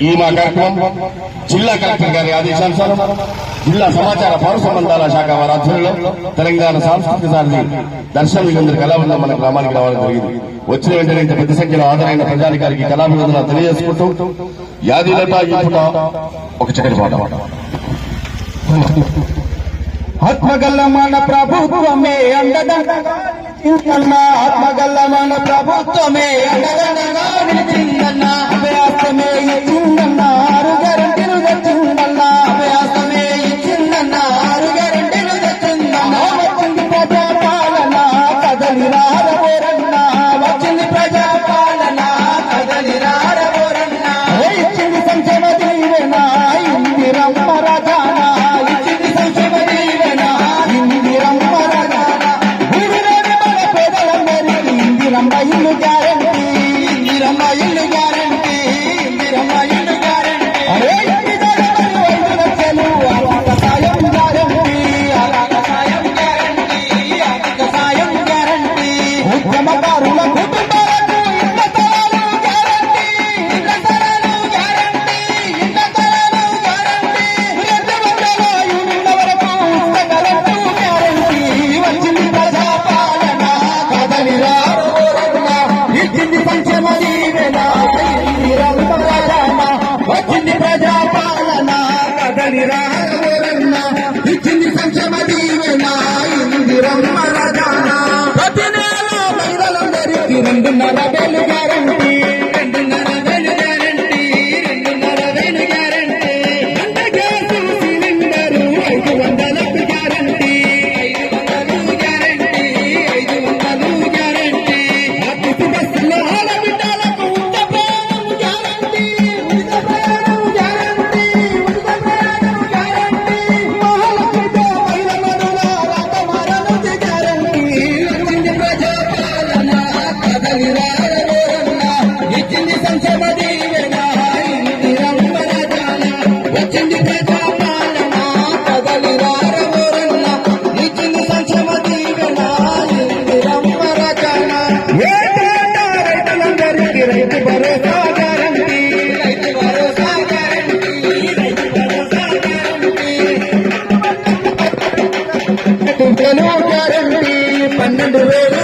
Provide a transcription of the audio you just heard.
ఈ మా కార్యక్రమం జిల్లా కలెక్టర్ గారి ఆదేశానుసారం జిల్లా సమాచార పౌర సంబంధాల శాఖ వారి ఆధ్వర్యంలో తెలంగాణ సాంస్కృతిక సారథి దర్శన విజేంద్ర కళాబృందం మన గ్రామానికి రావడం జరిగింది. వచ్చిన వెంటనే ఇంత పెద్ద సంఖ్యలో హాజరైన ప్రజానికారికి కళాభివందన తెలియజేసుకుంటూ యాదిలట ఇప్పుడు ఒక చక్కటి పాట. ఆత్మగల్ల మన ప్రభుత్వమే అండదండగా నిలిచిందన్న ఆత్మగల్ల మన ప్రభుత్వమే అండదండగా ఇచ్చింది సంక్షేమ కదలి ఇచ్చింది సంక్షేమ దీవెన ఇందిరమ్మ రాజాన. ప్రతి నెల మహిళలందరికీ రెండున్నర వేలు ఇచ్చింది సంక్షేమ దీవెన ఇందిరమ్మ రాజాన వచ్చింది ప్రజాపాలన కదలి రారబోరన్న ఇచ్చింది సంక్షేమ దీవెన ఇందిరమ్మ రాజాన ఏటేటా రైతులందరికీ Rythu Bharosa guarantee. Rythu Bharosa guarantee Rythu Bharosa guarantee వేలు గ్యారంటీ పన్నెండు వేలు గ్యారంటీ పన్నెండు వేలు